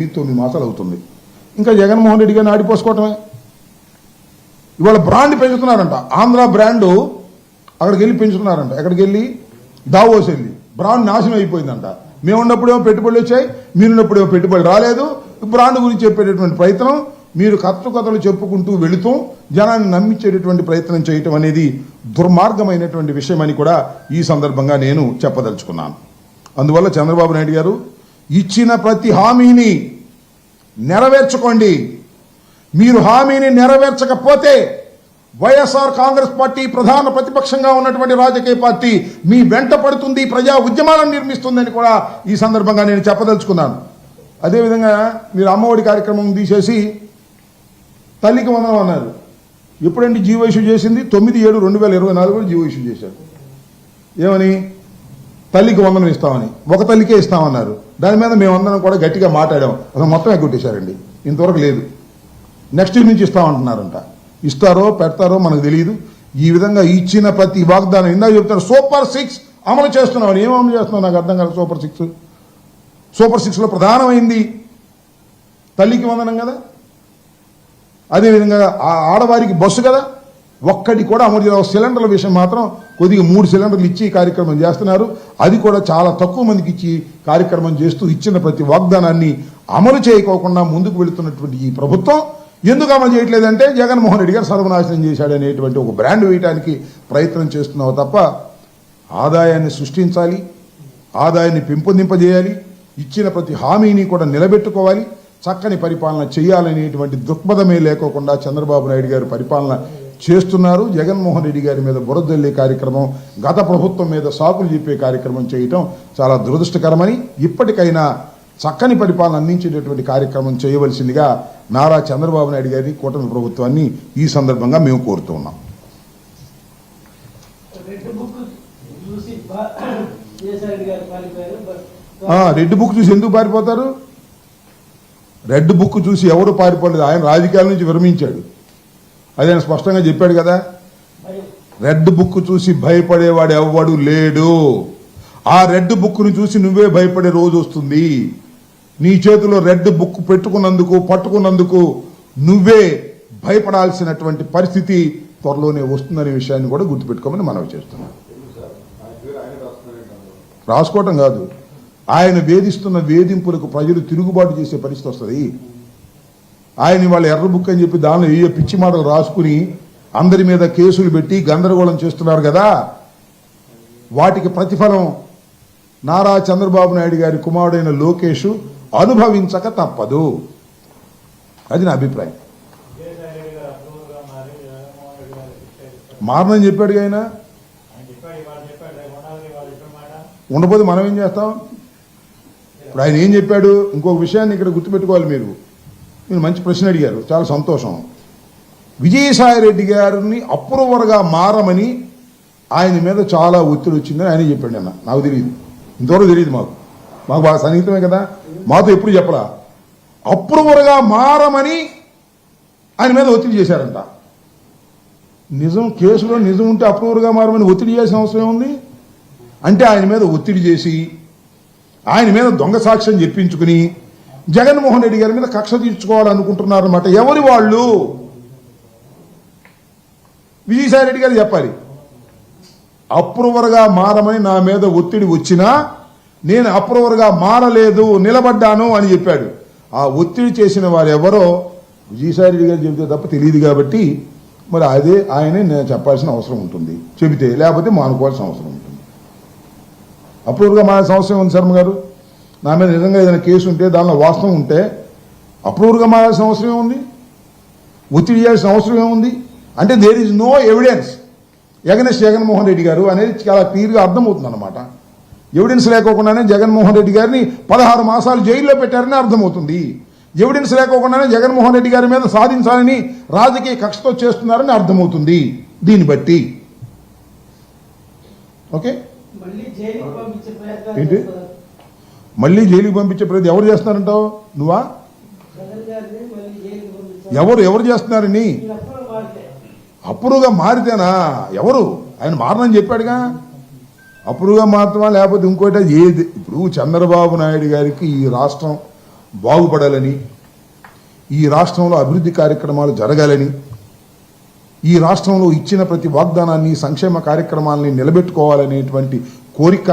ఈ తొమ్మిది మాసాలు అవుతుంది. ఇంకా జగన్మోహన్ రెడ్డి గారిని ఆడిపోసుకోవటమే. ఇవాళ బ్రాండ్ పెంచుతున్నారంట. ఆంధ్ర బ్రాండ్ అక్కడికి వెళ్ళి పెంచుతున్నారంట. ఎక్కడికి వెళ్ళి? దావోస్ వెళ్ళి. బ్రాండ్ నాశనం అయిపోయిందంట. మేము ఉన్నప్పుడేమో పెట్టుబడులు వచ్చాయి మీరున్నప్పుడేమో పెట్టుబడి రాలేదు. బ్రాండ్ గురించి చెప్పేటటువంటి ప్రయత్నం మీరు కథ కథలు చెప్పుకుంటూ వెళుతూ జనాన్ని నమ్మించేటటువంటి ప్రయత్నం చేయటం అనేది దుర్మార్గమైనటువంటి విషయం అని కూడా ఈ సందర్భంగా నేను చెప్పదలుచుకున్నాను. అందువల్ల చంద్రబాబు నాయుడు గారు ఇచ్చిన ప్రతి హామీని నెరవేర్చుకోండి. మీరు హామీని నెరవేర్చకపోతే వైఎస్ఆర్ కాంగ్రెస్ పార్టీ ప్రధాన ప్రతిపక్షంగా ఉన్నటువంటి రాజకీయ పార్టీ మీ వెంట పడుతుంది ప్రజా ఉద్యమాలను నిర్మిస్తుందని కూడా ఈ సందర్భంగా నేను చెప్పదలుచుకున్నాను. అదేవిధంగా మీరు అమ్మఒడి కార్యక్రమం తీసేసి తల్లికి వందనం అన్నారు. ఎప్పుడండి జీవో ఇష్యూ చేసింది? తొమ్మిది ఏడు రెండు వేల ఇరవై నాలుగులో జీవో ఇష్యూ చేశారు. ఏమని? తల్లికి వందనం ఇస్తామని. ఒక తల్లికే ఇస్తామన్నారు. దాని మీద మేమందరం కూడా గట్టిగా మాట్లాడాం. అసలు మొత్తం ఎగ్గొట్టేశారండి ఇంతవరకు లేదు. నెక్స్ట్ ఇయర్ నుంచి ఇస్తామంటున్నారంట. ఇస్తారో పెడతారో మనకు తెలియదు. ఈ విధంగా ఇచ్చిన ప్రతి వాగ్దానం ఇందాక చెప్తారు సూపర్ సిక్స్ అమలు చేస్తున్నాం ఏం అమలు చేస్తున్నాం నాకు అర్థం కాదు సూపర్ సిక్స్ సూపర్ సిక్స్లో ప్రధానమైంది తల్లికి వందనం కదా? అదేవిధంగా ఆ ఆడవారికి బస్సు కదా? ఒక్కడి కూడా అమలు చేయలేదు. సిలిండర్ల విషయం మాత్రం కొద్దిగా మూడు సిలిండర్లు ఇచ్చి కార్యక్రమం చేస్తున్నారు. అది కూడా చాలా తక్కువ మందికి ఇచ్చి కార్యక్రమం చేస్తూ ఇచ్చిన ప్రతి వాగ్దానాన్ని అమలు చేయకోకుండా ముందుకు వెళుతున్నటువంటి ఈ ప్రభుత్వం ఎందుకు అమలు చేయట్లేదంటే జగన్మోహన్ రెడ్డి గారు సర్వనాశనం చేశాడనేటువంటి ఒక బ్రాండ్ వేయడానికి ప్రయత్నం చేస్తున్నావు తప్ప ఆదాయాన్ని సృష్టించాలి ఆదాయాన్ని పెంపొందింపజేయాలి ఇచ్చిన ప్రతి హామీని కూడా నిలబెట్టుకోవాలి చక్కని పరిపాలన చేయాలనేటువంటి దృక్పథమే లేకోకుండా చంద్రబాబు నాయుడు గారు పరిపాలన చేస్తున్నారు. జగన్మోహన్ రెడ్డి గారి మీద బురదల్లే కార్యక్రమం గత ప్రభుత్వం మీద సాకులు చెప్పే కార్యక్రమం చేయటం చాలా దురదృష్టకరమని ఇప్పటికైనా చక్కని పరిపాలన అందించేటటువంటి కార్యక్రమం చేయవలసిందిగా నారా చంద్రబాబు నాయుడు గారిని కూటమి ప్రభుత్వాన్ని ఈ సందర్భంగా మేము కోరుతూ ఉన్నాం. రెడ్ బుక్ చూసి బా- విజయసాయి గారు పారిపోయారు బట్ ఆ, రెడ్ బుక్ చూసి ఎందుకు పారిపోతారు? రెడ్ బుక్ చూసి ఎవరు పారిపోలేదు. ఆయన రాజకీయాల నుంచి విరమించాడు. అది స్పష్టంగా చెప్పాడు కదా. రెడ్ బుక్ చూసి భయపడేవాడు ఎవ్వడు లేడు. ఆ రెడ్ బుక్ను చూసి నువ్వే భయపడే రోజు వస్తుంది. నీ చేతిలో రెడ్ బుక్ పెట్టుకున్నందుకు పట్టుకున్నందుకు నువ్వే భయపడాల్సినటువంటి పరిస్థితి త్వరలోనే వస్తుందనే విషయాన్ని కూడా గుర్తుపెట్టుకోమని మనవి చేస్తున్నాం రాసుకోవటం కాదు. ఆయన వేధిస్తున్న వేధింపులకు ప్రజలు తిరుగుబాటు చేసే పరిస్థితి వస్తుంది. ఆయన వాళ్ళ ఎర్ర బుక్ అని చెప్పి దానిలో ఏ పిచ్చి మాటలు రాసుకుని అందరి మీద కేసులు పెట్టి గందరగోళం చేస్తున్నారు కదా? వాటికి ప్రతిఫలం నారా చంద్రబాబు నాయుడు గారి కుమారుడైన లోకేష్ అనుభవించక తప్పదు. అది నా అభిప్రాయం. మారనని చెప్పాడు ఆయన? ఆయన ఉండబోతే మనం ఏం చేస్తాం? ఇప్పుడు ఆయన ఏం చెప్పాడు? ఇంకొక విషయాన్ని ఇక్కడ గుర్తుపెట్టుకోవాలి మీరు. మీరు మంచి ప్రశ్న అడిగారు. చాలా సంతోషం. విజయసాయి రెడ్డి గారిని అప్రూవర్గా మారమని ఆయన మీద చాలా ఒత్తిడి వచ్చిందని ఆయన చెప్పాడు అన్న నాకు తెలియదు. ఇంతవరకు తెలియదు మాకు. మాకు బాగా సన్నిహితమే కదా. మాతో ఎప్పుడు చెప్పలా? అప్రూవర్గా మారమని ఆయన మీద ఒత్తిడి చేశారంట. నిజం కేసులో నిజం ఉంటే అప్రూవర్గా మారమని ఒత్తిడి చేసిన అవసరం ఏముంది? అంటే ఆయన మీద ఒత్తిడి చేసి ఆయన మీద దొంగ సాక్ష్యం చెప్పించుకుని జగన్మోహన్ రెడ్డి గారి మీద కక్ష తీర్చుకోవాలనుకుంటున్నారన్నమాట. ఎవరి వాళ్ళు? విజయసాయి రెడ్డి గారు చెప్పాలి. అప్రూవర్గా మారమని నా మీద ఒత్తిడి వచ్చినా నేను అప్రూవర్గా మారలేదు నిలబడ్డాను అని చెప్పాడు. ఆ ఒత్తిడి చేసిన వారు ఎవరో విజయసాయి రెడ్డి గారు చెబితే తప్ప తెలియదు కాబట్టి మరి అదే ఆయనే నేను చెప్పాల్సిన అవసరం ఉంటుంది. చెబితే లేకపోతే మానుకోవాల్సిన అవసరం ఉంటుంది. అప్రూవర్గా మారాల్సిన అవసరం ఉంది శర్మ గారు? నా మీద నిజంగా ఏదైనా కేసు ఉంటే దానిలో వాస్తవం ఉంటే అప్రూవ్గా మారాల్సిన అవసరం ఏముంది? ఒత్తిడి చేయాల్సిన అవసరం ఏముంది? అంటే there is no evidence against Jaganmohan Reddy garu అనేది చాలా క్లియర్గా అర్థమవుతుంది అనమాట ఎవిడెన్స్ లేకోకుండానే జగన్మోహన్ రెడ్డి గారిని పదహారు మాసాలు జైల్లో పెట్టారని అర్థమవుతుంది. ఎవిడెన్స్ లేకోకుండానే జగన్మోహన్ రెడ్డి గారి మీద సాధించాలని రాజకీయ కక్షతో చేస్తున్నారని అర్థమవుతుంది. దీన్ని బట్టి. ఓకే? ఏంటి? మళ్ళీ జైలుకి పంపించే ప్రతి ఎవరు చేస్తున్నారంటావు? నువ్వా? ఎవరు ఎవరు చేస్తున్నారని ఈయన అప్పుడుగా మారితేనా? ఎవరు? ఆయన మారనని చెప్పాడుగా. అప్పుడుగా మాత్రమా లేకపోతే ఇంకోటి? ఏది? ఇప్పుడు చంద్రబాబు నాయుడు గారికి ఈ రాష్ట్రం బాగుపడాలని ఈ రాష్ట్రంలో అభివృద్ధి కార్యక్రమాలు జరగాలని ఈ రాష్ట్రంలో ఇచ్చిన ప్రతి వాగ్దానాన్ని సంక్షేమ కార్యక్రమాలని నిలబెట్టుకోవాలనేటువంటి కోరిక